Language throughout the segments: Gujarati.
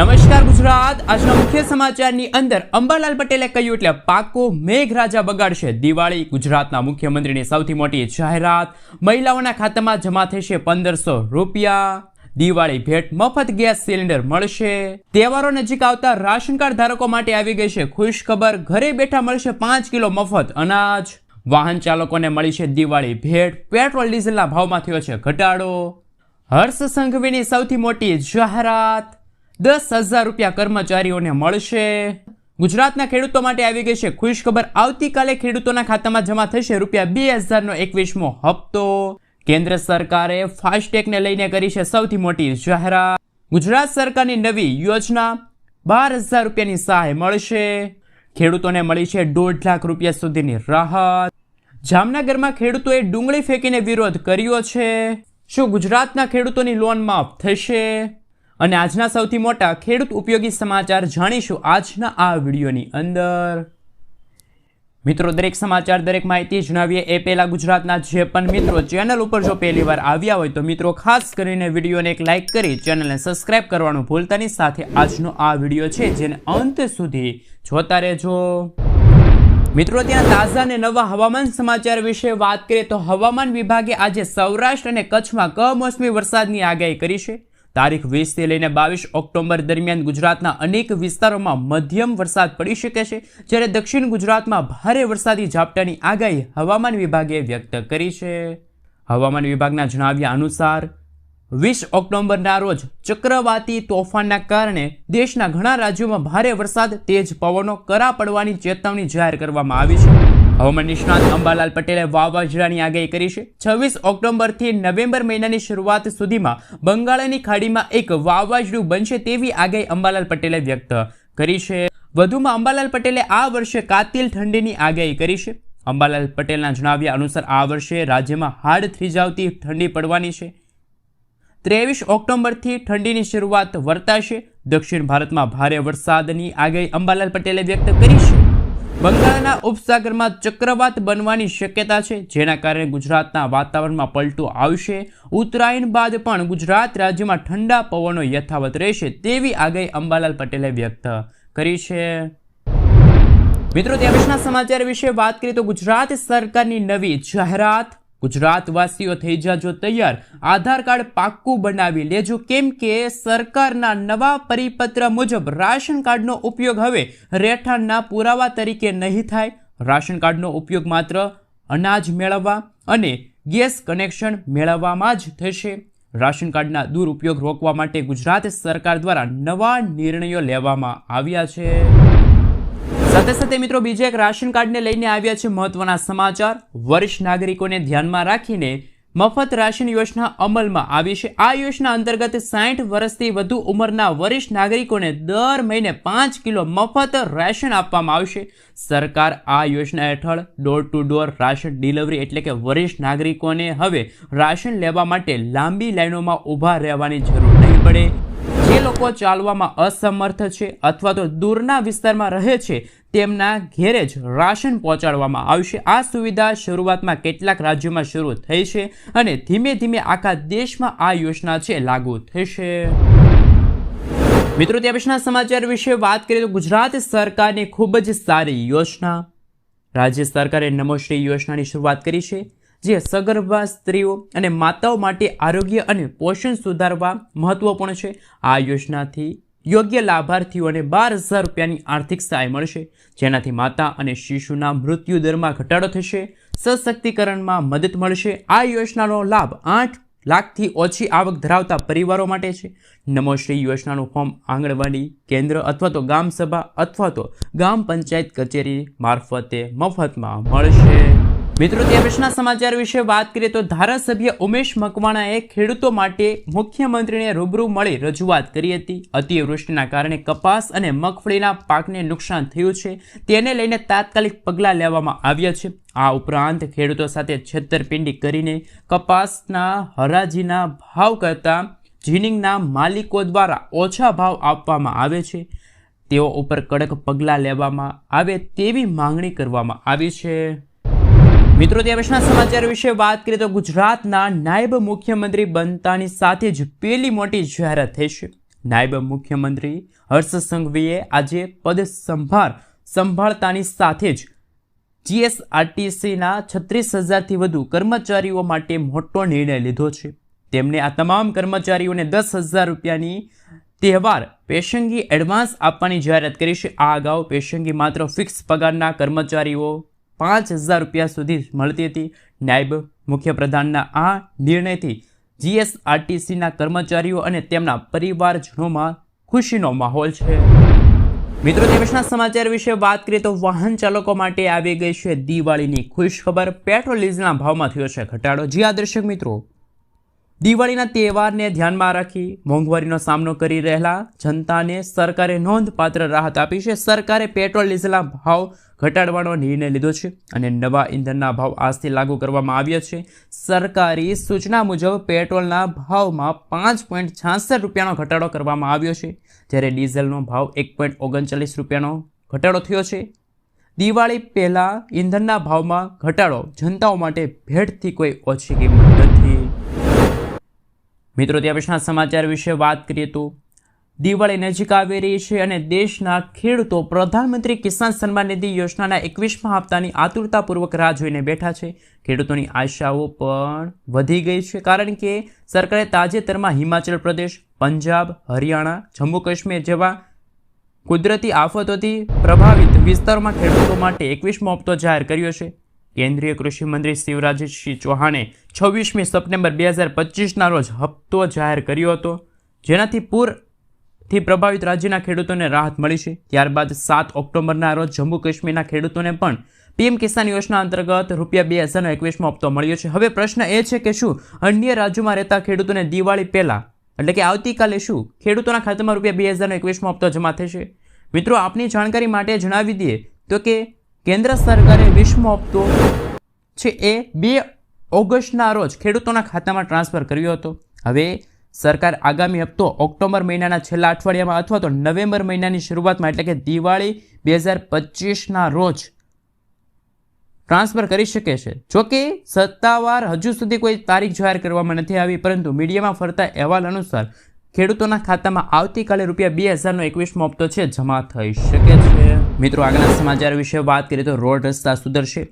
નમસ્કાર ગુજરાત. આજના મુખ્ય સમાચારની અંદર અંબાલાલ પટેલે કહ્યું એટલે પાકો મેઘરાજા બગાડશે. દિવાળી ગુજરાતના મુખ્યમંત્રીની સૌથી મોટી જાહેરાત. મહિલાઓના ખાતામાં જમા થશે પંદરસો રૂપિયા. દિવાળી ભેટ મફત ગેસ સિલિન્ડર મળશે. તહેવારો નજીક આવતા રાશન કાર્ડ ધારકો માટે આવી ગઈ છે ખુશ ખબર ઘરે બેઠા મળશે પાંચ કિલો મફત અનાજ. વાહન ચાલકોને મળી છે દિવાળી ભેટ. પેટ્રોલ, ડીઝલના ભાવમાં થયો છે ઘટાડો. હર્ષ સંઘવીની સૌથી મોટી જાહેરાત. દસ હજાર રૂપિયા કર્મચારીઓને મળશે. ગુજરાતના ખેડૂતો માટે આવી ગઈ છે ખુશ ખબર. આવતીકાલે ખેડૂતોના ખાતામાં જમા થશે રૂપિયા બે હજારનો એકવીસમો હપ્તો. કેન્દ્ર સરકારે ફાસ્ટેગને લઈને કરી છે સૌથી મોટી જાહેરાત. ગુજરાત સરકારની નવી યોજના બાર હજાર રૂપિયાની સહાય મળશે. ખેડૂતોને મળી છે દોઢ લાખ રૂપિયા સુધીની રાહત. જામનગરમાં ખેડૂતોએ ડુંગળી ફેંકીને વિરોધ કર્યો છે. શું ગુજરાતના ખેડૂતોની લોન માફ થશે? અને આજના સૌથી મોટા ખેડૂત ઉપયોગી સમાચાર જાણીશું આજના આ વિડીયોની અંદર. મિત્રો, દરેક સમાચાર, દરેક માહિતી જણાવીએ એ પહેલા ગુજરાતના જે પણ મિત્રો ચેનલ ઉપર જો પહેલી વાર આવ્યા હોય તો મિત્રો, ખાસ કરીને વિડીયોને એક લાઇક કરી ચેનલને સબસ્ક્રાઇબ કરવાનું ભૂલતાની સાથે આજનો આ વીડિયો છે જેને અંત સુધી જોતા રહેજો. મિત્રો, ત્યાં તાજા અને નવા હવામાન સમાચાર વિશે વાત કરીએ તો હવામાન વિભાગે આજે સૌરાષ્ટ્ર અને કચ્છમાં કમોસમી વરસાદની આગાહી કરી છે. તારીખ વીસથી લઈને બાવીસ ઓક્ટોબર દરમિયાન ગુજરાતના અનેક વિસ્તારોમાં મધ્યમ વરસાદ પડી શકે છે, જ્યારે દક્ષિણ ગુજરાતમાં ભારે વરસાદી ઝાપટાની આગાહી હવામાન વિભાગે વ્યક્ત કરી છે. હવામાન વિભાગના જણાવ્યા અનુસાર, વીસ ઓક્ટોબરના રોજ ચક્રવાતી તોફાનના કારણે દેશના ઘણા રાજ્યોમાં ભારે વરસાદ, તેજ પવનો, કરા પડવાની ચેતવણી જાહેર કરવામાં આવી છે. હવામાન નિષ્ણાત અંબાલાલ પટેલે વાવાઝોડાની આગાહી કરી છે. છવ્વીસ ઓક્ટોબરથી નવેમ્બર મહિનાની શરૂઆત સુધીમાં બંગાળની ખાડીમાં એક વાવાઝોડું બનશે તેવી આગાહી અંબાલાલ પટેલે વ્યક્ત કરી છે. વધુમાં અંબાલાલ પટેલે આ વર્ષે કાતિલ ઠંડીની આગાહી કરી છે. અંબાલાલ પટેલના જણાવ્યા અનુસાર આ વર્ષે રાજ્યમાં હાડ થીજાવતી ઠંડી પડવાની છે. ત્રેવીસ ઓક્ટોબરથી ઠંડીની શરૂઆત વર્તાશે. દક્ષિણ ભારતમાં ભારે વરસાદની આગાહી અંબાલાલ પટેલે વ્યક્ત કરી છે. બંગાળના ઉપસાગરમાં ચક્રવાત બનવાની શક્યતા છે, જેના કારણે ગુજરાતના વાતાવરણમાં પલટો આવશે. ઉત્તરાયણ બાદ પણ ગુજરાત રાજ્યમાં ઠંડા પવનો યથાવત રહેશે તેવી આગાહી અંબાલાલ પટેલે વ્યક્ત કરી છે. મિત્રો ત્યાં સમાચાર વિશે વાત કરીએ તો ગુજરાત સરકારની નવી જાહેરાત ગુજરાતવાસીઓ થઈ જાજો તૈયાર. આધાર કાર્ડ પાક્કું બનાવી લેજો. કેમ કે સરકારના નવા પરિપત્ર મુજબ રાશન કાર્ડનો ઉપયોગ હવે રહેઠાણના પુરાવા તરીકે નહીં થાય. રાશન કાર્ડનો ઉપયોગ માત્ર અનાજ મેળવવા અને ગેસ કનેક્શન મેળવવામાં જ થશે. રાશન કાર્ડના દુરુપયોગ રોકવા માટે ગુજરાત સરકાર દ્વારા નવા નિર્ણયો લેવામાં આવ્યા છે. સાથે સાથે મિત્રો બીજા એક રાશન કાર્ડને લઈને આવ્યા છે મહત્વના સમાચાર. વરિષ્ઠ નાગરિકોને ધ્યાનમાં રાખીને મફત રાશન યોજના અમલમાં આવી છે. આ યોજના અંતર્ગત સાઠ વર્ષથી વધુ ઉંમરના વરિષ્ઠ નાગરિકોને દર મહિને પાંચ કિલો મફત રાશન આપવામાં આવશે. સરકાર આ યોજના હેઠળ door to door ration delivery એટલે કે વરિષ્ઠ નાગરિકોને હવે રાશન લેવા માટે લાંબી લાઈનોમાં ઊભા રહેવાની જરૂર નહીં પડે. લોકો ચાલવામાં અસમર્થ છે અથવા તો દૂરના વિસ્તારમાં રહે છે, તેમના ઘેરે જ રાશન પહોંચાડવામાં આવશે. આ સુવિધા શરૂઆતમાં કેટલાક રાજ્યોમાં શરૂ થઈ છે અને ધીમે ધીમે આખા દેશમાં આ યોજના છે લાગુ થશે. મિત્રો, તે પછીના સમાચાર વિશે વાત કરીએ તો ગુજરાત સરકારની ખૂબ જ સારી યોજના. રાજ્ય સરકારે નમોશ્રી યોજનાની શરૂઆત કરી છે. જે સગર્ભા સ્ત્રીઓ અને માતાઓ માટે આરોગ્ય અને પોષણ સુધારવા મહત્વપૂર્ણ છે. આ યોજનાથી યોગ્ય લાભાર્થીઓને બાર હજાર રૂપિયાની આર્થિક સહાય મળશે, જેનાથી માતા અને શિશુના મૃત્યુ દરમાં ઘટાડો થશે, સશક્તિકરણમાં મદદ મળશે. આ યોજનાનો લાભ આઠ લાખથી ઓછી આવક ધરાવતા પરિવારો માટે છે. નમોશ્રી યોજનાનું ફોર્મ આંગણવાડી કેન્દ્ર અથવા તો ગામ સભા અથવા તો ગામ પંચાયત કચેરી મારફતે મફતમાં મળશે. મિત્રો ત્યાં પછીના સમાચાર વિશે વાત કરીએ તો ધારાસભ્ય ઉમેશ મકવાણાએ ખેડૂતો માટે મુખ્યમંત્રીને રૂબરૂ મળી રજૂઆત કરી હતી. અતિવૃષ્ટિના કારણે કપાસ અને મગફળીના પાકને નુકસાન થયું છે. તેને લઈને તાત્કાલિક પગલાં લેવામાં આવ્યા છે. આ ઉપરાંત ખેડૂતો સાથે છેતરપિંડી કરીને કપાસના હરાજીના ભાવ કરતાં જીનિંગના માલિકો દ્વારા ઓછા ભાવ આપવામાં આવે છે. તેઓ ઉપર કડક પગલાં લેવામાં આવે તેવી માંગણી કરવામાં આવી છે. મિત્રો પછીના સમાચાર વિશે વાત કરીએ તો ગુજરાતના નાયબ મુખ્યમંત્રી બનતાની સાથે જ પેલી મોટી જાહેરાત થઈ છે. નાયબ મુખ્યમંત્રી હર્ષ સંઘવીએ આજે પદ સંભાળ, સંભાળતાની સાથે જ જીએસઆરટીસીના છત્રીસ હજારથી વધુ કર્મચારીઓ માટે મોટો નિર્ણય લીધો છે. તેમણે આ તમામ કર્મચારીઓને દસ હજાર રૂપિયાની તહેવાર પેશંગી એડવાન્સ આપવાની જાહેરાત કરી છે. આ અગાઉ પેશંગી માત્ર ફિક્સ પગારના કર્મચારીઓ પાંચ હજાર રૂપિયા સુધી મળતી હતી. નાયબ મુખ્યપ્રધાનના આ નિર્ણયથી જીએસઆરટીસીના કર્મચારીઓ અને તેમના પરિવારજનોમાં ખુશીનો માહોલ છે. મિત્રો દેશના સમાચાર વિશે વાત કરીએ તો વાહન ચાલકો માટે આવી ગઈ છે દિવાળીની ખુશ ખબર પેટ્રોલ ડીઝલના ભાવમાં થયો છે ઘટાડો. જી આ દર્શક મિત્રો, દિવાળીના તહેવારને ધ્યાનમાં રાખી મોંઘવારીનો સામનો કરી રહેલા જનતાને સરકારે નોંધપાત્ર રાહત આપી છે. સરકારે પેટ્રોલ ડીઝલના ભાવ ઘટાડવાનો નિર્ણય લીધો છે અને નવા ઇંધણના ભાવ આજથી લાગુ કરવામાં આવ્યા છે. સરકારી સૂચના મુજબ પેટ્રોલના ભાવમાં પાંચ પોઈન્ટ છાસઠ રૂપિયાનો ઘટાડો કરવામાં આવ્યો છે. જ્યારે ડીઝલનો ભાવ એક પોઈન્ટ ઓગણચાલીસ રૂપિયાનો ઘટાડો થયો છે. દિવાળી પહેલાં ઇંધણના ભાવમાં ઘટાડો જનતાઓ માટે ભેટથી કોઈ ઓછી કિંમત નથી. મિત્રો, ત્યાં પછીના સમાચાર વિશે વાત કરીએ તો દિવાળી નજીક આવી રહી છે અને દેશના ખેડૂતો પ્રધાનમંત્રી કિસાન સન્માન નિધિ યોજનાના એકવીસમા હપ્તાની આતુરતાપૂર્વક રાહ જોઈને બેઠા છે. ખેડૂતોની આશાઓ પણ વધી ગઈ છે કારણ કે સરકારે તાજેતરમાં હિમાચલ પ્રદેશ, પંજાબ, હરિયાણા, જમ્મુ કાશ્મીર જેવા કુદરતી આફતોથી પ્રભાવિત વિસ્તારોમાં ખેડૂતો માટે એકવીસમો હપ્તો જાહેર કર્યો છે. કેન્દ્રીય કૃષિ મંત્રી શિવરાજસિંહ ચૌહાણે છવ્વીસમી સપ્ટેમ્બર બે હજાર પચીસના રોજ હપ્તો જાહેર કર્યો હતો. જેનાથી પૂરથી પ્રભાવિત રાજ્યના ખેડૂતોને રાહત મળી છે. ત્યારબાદ સાત ઓક્ટોબરના રોજ જમ્મુ કાશ્મીરના ખેડૂતોને પણ પીએમ કિસાન યોજના અંતર્ગત રૂપિયા બે હજારનો એકવીસમો હપ્તો મળ્યો છે. હવે પ્રશ્ન એ છે કે શું અન્ય રાજ્યોમાં રહેતા ખેડૂતોને દિવાળી પહેલાં, એટલે કે આવતીકાલે શું ખેડૂતોના ખાતામાં રૂપિયા બે હજારનો એકવીસમો હપ્તો જમા થશે? મિત્રો, આપની જાણકારી માટે જણાવી દઈએ તો કે કેન્દ્ર સરકારે વીસમો હપ્તો છે એ બે ઓગસ્ટના રોજ ખેડૂતોના ખાતામાં ટ્રાન્સફર કર્યો હતો. હવે સરકાર આગામી હપ્તો ઓક્ટોબર મહિનાના છેલ્લા અઠવાડિયામાં અથવા તો નવેમ્બર મહિનાની શરૂઆતમાં, એટલે કે દિવાળી બે હજાર પચીસના રોજ ટ્રાન્સફર કરી શકે છે. જોકે સત્તાવાર હજુ સુધી કોઈ તારીખ જાહેર કરવામાં નથી આવી, પરંતુ મીડિયામાં ફરતા અહેવાલ અનુસાર ખેડૂતોના ખાતામાં આવતીકાલે રૂપિયા બે હજારનો એકવીસમો હપ્તો છે, જમા થઈ શકે છે. મિત્રો, આગળના સમાચાર વિશે વાત કરીએ તો રોડ રસ્તા સુધરશે.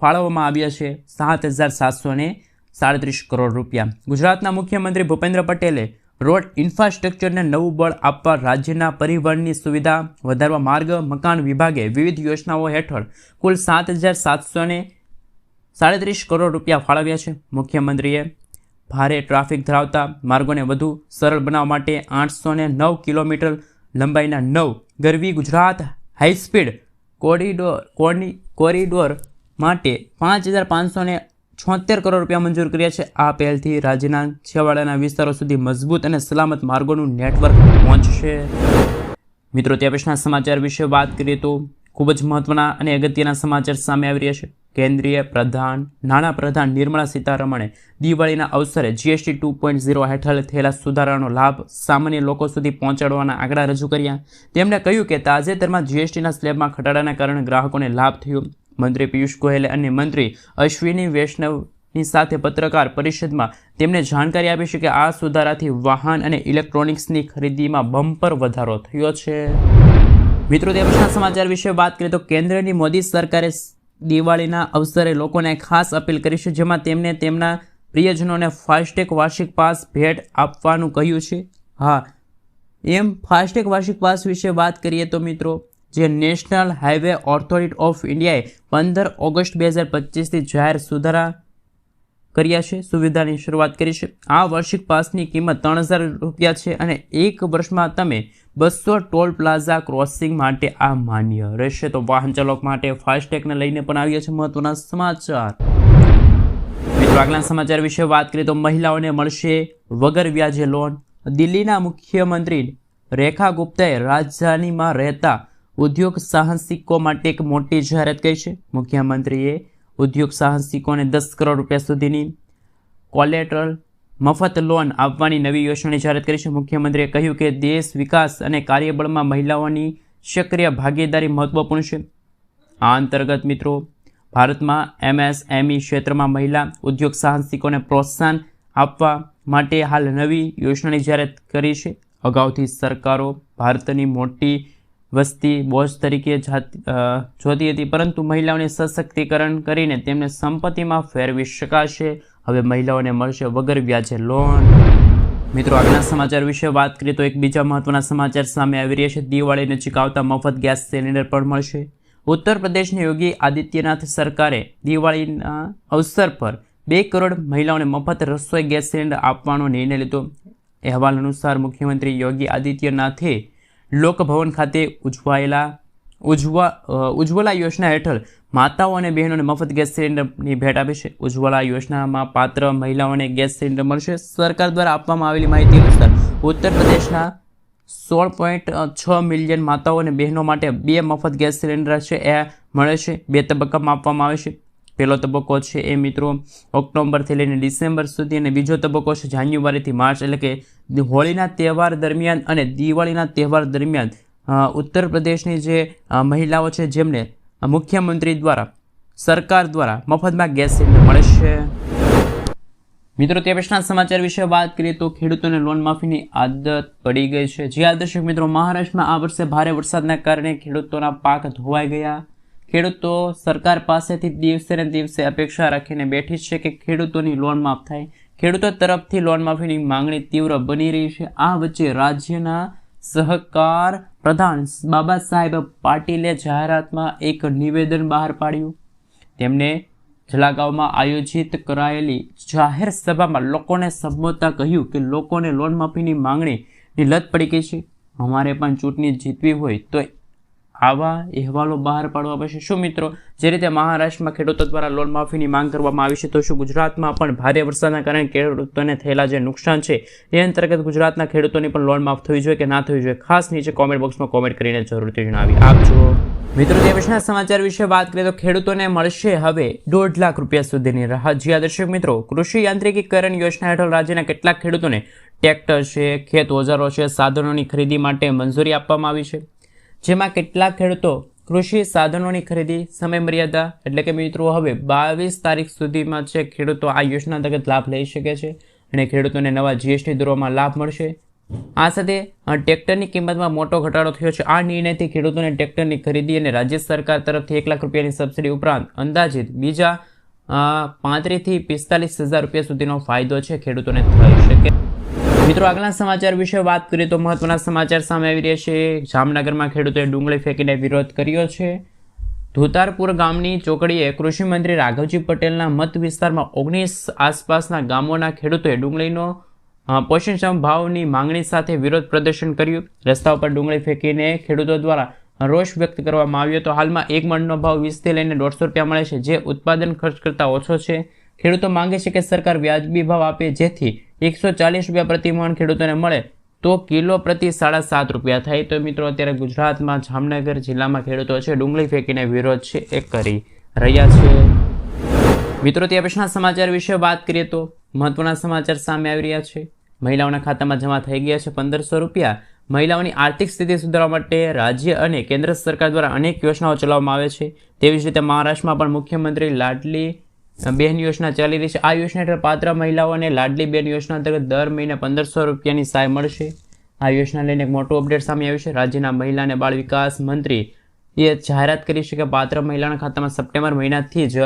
ફાળવવામાં આવ્યા છે સાત હજાર સાતસો ને સાડત્રીસ કરોડ રૂપિયા. ગુજરાતના મુખ્યમંત્રી ભૂપેન્દ્ર પટેલે રોડ ઇન્ફ્રાસ્ટ્રક્ચરને નવું બળ આપવા રાજ્યના પરિવહનની સુવિધા વધારવા માર્ગ, મકાન વિભાગે વિવિધ યોજનાઓ હેઠળ કુલ સાત હજાર સાતસોને સાડત્રીસ કરોડ રૂપિયા ફાળવ્યા છે. મુખ્યમંત્રીએ ભારે ટ્રાફિક ધરાવતા માર્ગોને વધુ સરળ બનાવવા માટે આઠસોને નવ કિલોમીટર લંબાઈના નવ ગરવી Gujarat high speed corridor corridor માટે પાંચ હજાર પાંચસો ને છોતેર કરોડ રૂપિયા મંજૂર કર્યા છે. આ પહેલથી રાજ્યના છેવાડાના વિસ્તારો સુધી મજબૂત અને સલામત માર્ગોનું નેટવર્ક પહોંચશે. મિત્રો પછીના સમાચાર વિશે વાત કરીએ તો ખૂબ જ મહત્વના અને અગત્યના સમાચાર સામે આવી રહ્યા છે. કેન્દ્રીય પ્રધાન, નાણાં પ્રધાન નિર્મળા સીતારમણે દિવાળીના અવસરે જીએસટી ટુ પોઈન્ટ ઝીરો હેઠળ થયેલા સુધારાનો લાભ સામાન્ય લોકો સુધી પહોંચાડવાના આંકડા રજૂ કર્યા. તેમણે કહ્યું કે તાજેતરમાં જીએસટીના સ્લેબમાં ઘટાડાના કારણે ગ્રાહકોને લાભ થયો. મંત્રી પિયુષ ગોયલે અને મંત્રી અશ્વિની વૈષ્ણવની સાથે પત્રકાર પરિષદમાં તેમણે જાણકારી આપી છે કે આ સુધારાથી વાહન અને ઇલેક્ટ્રોનિક્સની ખરીદીમાં બમ્પર વધારો થયો છે. મિત્રો, તે પછીના સમાચાર વિશે વાત કરીએ તો કેન્દ્રની મોદી સરકારે દિવાળીના અવસરે લોકોને ખાસ અપીલ કરી છે, જેમાં તેમને તેમના પ્રિયજનોને ફાસ્ટેગ વાર્ષિક પાસ ભેટ આપવાનું કહ્યું છે. હા, એમ ફાસ્ટેગ વાર્ષિક પાસ વિશે વાત કરીએ તો મિત્રો જે નેશનલ હાઈવે ઓથોરિટી ઓફ ઇન્ડિયાએ પંદર ઓગસ્ટ બે હજાર પચીસથી જાહેર સુધારા કર્યા છે, સુવિધાની શરૂઆત કરી છે. આ વાર્ષિક પાસની કિંમત ત્રણ હજાર રૂપિયા છે અને એક વર્ષમાં તમે બસો ટોલ પ્લાઝા ક્રોસિંગ માટે આ માન્ય રહેશે. તો વાહન ચાલક માટે ફાસ્ટેગને લઈને પણ આવ્યા છે મહત્વના સમાચાર. મિત્રો, આગલા સમાચાર વિશે વાત કરીએ તો મહિલાઓને મળશે વગર વ્યાજે લોન. દિલ્હીના મુખ્યમંત્રી રેખા ગુપ્તાએ રાજધાનીમાં રહેતા ઉદ્યોગ સાહસિકો માટે એક મોટી જાહેરાત કરી છે. મુખ્યમંત્રીએ ઉદ્યોગ સાહસિકોને દસ કરોડ રૂપિયા સુધીની કોલેટરલ મફત લોન આપવાની નવી યોજનાની જાહેરાત કરી છે. મુખ્યમંત્રીએ કહ્યું કે દેશ વિકાસ અને કાર્યબળમાં મહિલાઓની સક્રિય ભાગીદારી મહત્વપૂર્ણ છે. આ અંતર્ગત મિત્રો, ભારતમાં એમએસએમઈ ક્ષેત્રમાં મહિલા ઉદ્યોગ સાહસિકોને પ્રોત્સાહન આપવા માટે હાલ નવી યોજનાની જાહેરાત કરી છે. અગાઉથી સરકારો ભારતની મોટી વસ્તી, બોજ તરીકે જોતી હતી. પરંતુ મહિલાઓને સશક્તિકરણ કરીને તેમને સંપત્તિમાં ફેરવી શકાશે. હવે મહિલાઓને મળશે વગર વ્યાજે લોન મિત્રો, આગળના સમાચાર વિશે વાત કરીએ તો એક બીજા મહત્વના સમાચાર સામે આવી રહ્યા છે. દિવાળી નજીક આવતા મફત ગેસ સિલિન્ડર પણ મળશે. ઉત્તર પ્રદેશની યોગી આદિત્યનાથ સરકારે દિવાળીના અવસર પર બે કરોડ મહિલાઓને મફત રસોઈ ગેસ સિલિન્ડર આપવાનો નિર્ણય લીધો. અહેવાલ અનુસાર મુખ્યમંત્રી યોગી આદિત્યનાથે લોકભવન ખાતે ઉજવાયેલા, ઉજવા ઉજ્જવલા યોજના હેઠળ માતાઓ અને બહેનોને મફત ગેસ સિલિન્ડરની ભેટ આપી છે. ઉજ્જવલા યોજનામાં પાત્ર મહિલાઓને ગેસ સિલિન્ડર મળશે. સરકાર દ્વારા આપવામાં આવેલી માહિતી અનુસાર ઉત્તર પ્રદેશના સોળ પોઈન્ટ છ મિલિયન માતાઓ અને બહેનો માટે બે મફત ગેસ સિલિન્ડર છે. એ મળે છે. બે તબક્કામાં આપવામાં આવે છે. પહેલો તબક્કો છે એ મિત્રો ઓક્ટોબરથી લઈને ડિસેમ્બર સુધી અને બીજો તબક્કો છે જાન્યુઆરીથી માર્ચ એટલે કે હોળીના તહેવાર દરમિયાન અને દિવાળીના તહેવાર દરમિયાન ઉત્તર પ્રદેશની જે મહિલાઓ છે જેમને મુખ્યમંત્રી દ્વારા, સરકાર દ્વારા મફતમાં ગેસ સિલિન્ડર મળે છે. મિત્રો, તે પછીના સમાચાર વિશે વાત કરીએ તો ખેડૂતોને લોન માફીની આદત પડી ગઈ છે. જે આ દર્શક મિત્રો, મહારાષ્ટ્રમાં આ વર્ષે ભારે વરસાદના કારણે ખેડૂતોના પાક ધોવાઈ ગયા. ખેડૂતો સરકાર પાસેથી દિવસે ને દિવસે અપેક્ષા રાખીને બેઠી છે કે ખેડૂતોની લોન માફ થાય. ખેડૂતો તરફથી લોન માફીની માંગણી તીવ્ર બની રહી છે. આ વચ્ચે રાજ્યના સહકાર પ્રધાન બાબા સાહેબ પાટીલે જાહેરાતમાં એક નિવેદન બહાર પાડ્યું. તેમણે જલાગાંવમાં આયોજિત કરાયેલી જાહેર સભામાં લોકોને સંબોધતા કહ્યું કે લોકોને લોન માફીની માંગણીની લત પડી ગઈ છે. અમારે પણ ચૂંટણી જીતવી હોય તો આવા અહેવાલો બહાર પાડવા પડશે. શું મિત્રો? જે રીતે મહારાષ્ટ્રમાં ખેડૂતો દ્વારા લોન માફીની માંગ કરવામાં આવી છે, તો શું ગુજરાતમાં પણ ભારે વરસાદના કારણે ખેડૂતોને થયેલા જે નુકસાન છે, એ અંતર્ગત ગુજરાતના ખેડૂતોની પણ લોન માફ થવી જોઈએ કે ના થવી જોઈએ? ખાસ નીચે કોમેન્ટ બોક્સમાં કોમેન્ટ કરીને જરૂરથી જણાવી આપજો. મિત્રો તે સમાચાર વિશે વાત કરીએ તો ખેડૂતોને મળશે હવે દોઢ લાખ રૂપિયા સુધીની રાહત. જ્યાં દર્શક મિત્રો, કૃષિ યાંત્રિકીકરણ યોજના હેઠળ રાજ્યના કેટલાક ખેડૂતોને ટ્રેક્ટર છે, ખેત ઓજારો છે, સાધનોની ખરીદી માટે મંજૂરી આપવામાં આવી છે. જેમાં કેટલાક ખેડૂતો કૃષિ સાધનોની ખરીદી સમય મર્યાદા એટલે કે મિત્રો હવે બાવીસ તારીખ સુધીમાં છે ખેડૂતો આ યોજના અંતર્ગત લાભ લઈ શકે છે અને ખેડૂતોને નવા જીએસટી દરોમાં લાભ મળશે. આ સાથે ટ્રેક્ટરની કિંમતમાં મોટો ઘટાડો થયો છે. આ નિર્ણયથી ખેડૂતોને ટ્રેક્ટરની ખરીદી અને રાજ્ય સરકાર તરફથી એક લાખ રૂપિયાની સબસિડી ઉપરાંત અંદાજિત બીજા પાંત્રીસથી પિસ્તાલીસ હજાર રૂપિયા સુધીનો ફાયદો છે ખેડૂતોને થઈ શકે. મિત્રો આગલા સમાચાર વિશે વાત કરીએ તો મહત્વના સમાચાર સામે આવી રહ્યા છે. જામનગરમાં ખેડૂતોએ ડુંગળી ફેંકીને વિરોધ કર્યો છે. ધોતારપુર ગામની ચોકડીએ કૃષિમંત્રી રાઘવજી પટેલના મત વિસ્તારમાં ઓગણીસ આસપાસના ગામોના ખેડૂતોએ ડુંગળીનો પોષણક્ષમ ભાવની માંગણી સાથે વિરોધ પ્રદર્શન કર્યું. રસ્તા ઉપર ડુંગળી ફેંકીને ખેડૂતો દ્વારા રોષ વ્યક્ત કરવામાં આવ્યો તો હાલમાં એક મણનો ભાવ વીસથી લઈને દોઢસો રૂપિયા મળે છે. જે ઉત્પાદન ખર્ચ કરતાં ઓછો છે. ખેડૂતો માંગે છે કે સરકાર વ્યાજબી ભાવ આપે જેથી એકસો ચાલીસ રૂપિયા પ્રતિ મણ ખેડૂતોને મળે, તો કિલો પ્રતિ સાડા સાત રૂપિયા થાય. તો મિત્રો, અત્યારે ગુજરાતમાં જામનગર જિલ્લામાં ખેડૂતો છે, ડુંગળી ફેંકીને વિરોધ છે, એ કરી રહ્યા છે. મિત્રો, તે પછીના સમાચાર વિશે વાત કરીએ તો મહત્વના સમાચાર સામે આવી રહ્યા છે. મહિલાઓના ખાતામાં જમા થઈ ગયા છે પંદરસો રૂપિયા. મહિલાઓની આર્થિક સ્થિતિ સુધારવા માટે રાજ્ય અને કેન્દ્ર સરકાર દ્વારા અનેક યોજનાઓ ચલાવવામાં આવે છે. તેવી જ રીતે મહારાષ્ટ્રમાં પણ મુખ્યમંત્રી લાડલી બહેન યોજના ચાલી રહી છે. આ યોજના હેઠળ પાત્ર મહિલાઓને લાડલી બહેન યોજના અંતર્ગત દર મહિને પંદરસો રૂપિયાની સહાય મળશે. આ યોજના લઈને એક મોટું અપડેટ સામે આવ્યું છે. રાજ્યના મહિલા અને બાળ વિકાસ મંત્રી એ જાહેરાત કરી છે કે પાત્ર મહિલાના ખાતામાં સપ્ટેમ્બર મહિનાથી જ,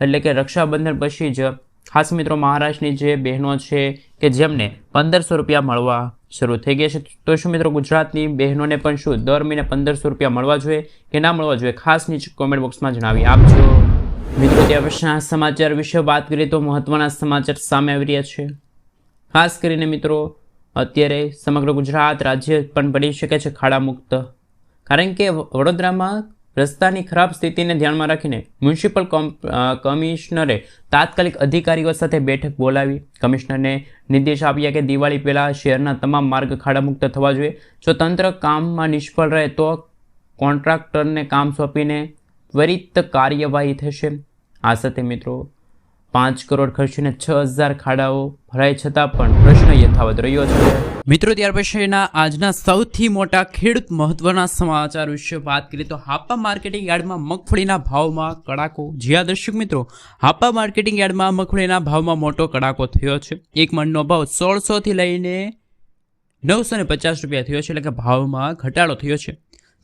એટલે કે રક્ષાબંધન પછી જ, ખાસ મિત્રો મહારાષ્ટ્રની જે બહેનો છે કે જેમને પંદરસો રૂપિયા મળવા શરૂ થઈ ગયા છે. તો શું મિત્રો ગુજરાતની બહેનોને પણ શું દર મહિને પંદરસો રૂપિયા મળવા જોઈએ કે ના મળવા જોઈએ? ખાસ નીચે કોમેન્ટ બોક્સમાં જણાવી આપજો. મિત્રો ત્યાં પછીના સમાચાર વિશે વાત કરીએ તો મહત્વના સમાચાર સામે આવી રહ્યા છે. ખાસ કરીને મિત્રો, અત્યારે સમગ્ર ગુજરાત રાજ્ય પણ બની શકે છે ખાડા મુક્ત કારણ કે વડોદરામાં રસ્તાની ખરાબ સ્થિતિને ધ્યાનમાં રાખીને મ્યુનિસિપલ કોમ- કમિશનરે તાત્કાલિક અધિકારીઓ સાથે બેઠક બોલાવી. કમિશનરને નિર્દેશ આપ્યા કે દિવાળી પહેલાં શહેરના તમામ માર્ગ ખાડામુક્ત થવા જોઈએ. જો તંત્ર કામમાં નિષ્ફળ રહે તો કોન્ટ્રાક્ટરને કામ સોંપીને ત્વરિત કાર્યવાહી થશે. આ સાથે મિત્રો, પાંચ કરોડ ખર્ચીને છ હજાર ખાડાઓ ભરાય છતાં પણ પ્રશ્ન યથાવત રહ્યો છે. મિત્રો, ત્યાર પછીના આજના સૌથી મોટા ખેડૂત મહત્વના સમાચાર વિશે વાત કરીએ તો હાપા માર્કેટિંગ યાર્ડમાં મગફળીના ભાવમાં કડાકો. જ્યાં દર્શક મિત્રો, હાપા માર્કેટિંગ યાર્ડમાં મગફળીના ભાવમાં મોટો કડાકો થયો છે. એક મણનો ભાવ સોળસોથી લઈને નવસો ને પચાસ રૂપિયા થયો છે, એટલે કે ભાવમાં ઘટાડો થયો છે.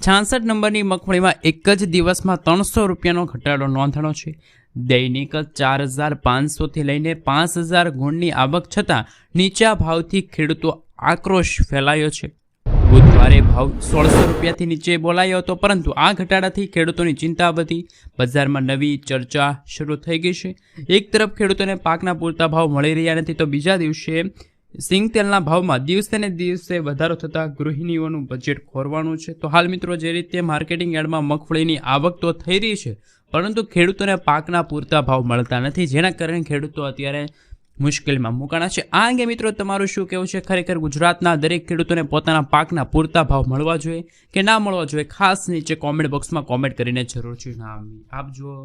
છાસઠ નંબરની મગફળીમાં એક જ દિવસમાં ત્રણસો રૂપિયાનો ઘટાડો નોંધાણો છે. દૈનિક ચાર હજાર પાંચસોથી લઈને પાંચ હજાર ગુણની આવક છતાં નીચા ભાવથી ખેડૂતો આક્રોશ ફેલાયો છે. બુધવારે ભાવ સોળસો રૂપિયાથી નીચે બોલાયો હતો, પરંતુ આ ઘટાડાથી ખેડૂતોની ચિંતા વધી. બજારમાં નવી ચર્ચા શરૂ થઈ ગઈ છે. એક તરફ ખેડૂતોને પાકના પૂરતા ભાવ મળી રહ્યા નથી, તો બીજા દિવસે સિંગ તેલના ભાવમાં દિવસે ને દિવસે વધારો થતાં ગૃહિણીઓનું બજેટ ખોરવાનું છે. તો હાલ મિત્રો, જે રીતે માર્કેટિંગ યાર્ડમાં મગફળીની આવક તો થઈ રહી છે પરંતુ ખેડૂતોને પાકના પૂરતા ભાવ મળતા નથી, જેના કારણે ખેડૂતો અત્યારે મુશ્કેલીમાં મુકાણા છે. આ અંગે મિત્રો તમારું શું કહેવું છે? ખરેખર ગુજરાતના દરેક ખેડૂતોને પોતાના પાકના પૂરતા ભાવ મળવા જોઈએ કે ના મળવા જોઈએ? ખાસ નીચે કોમેન્ટ બોક્સમાં કોમેન્ટ કરીને જરૂરથી નામ આપજો.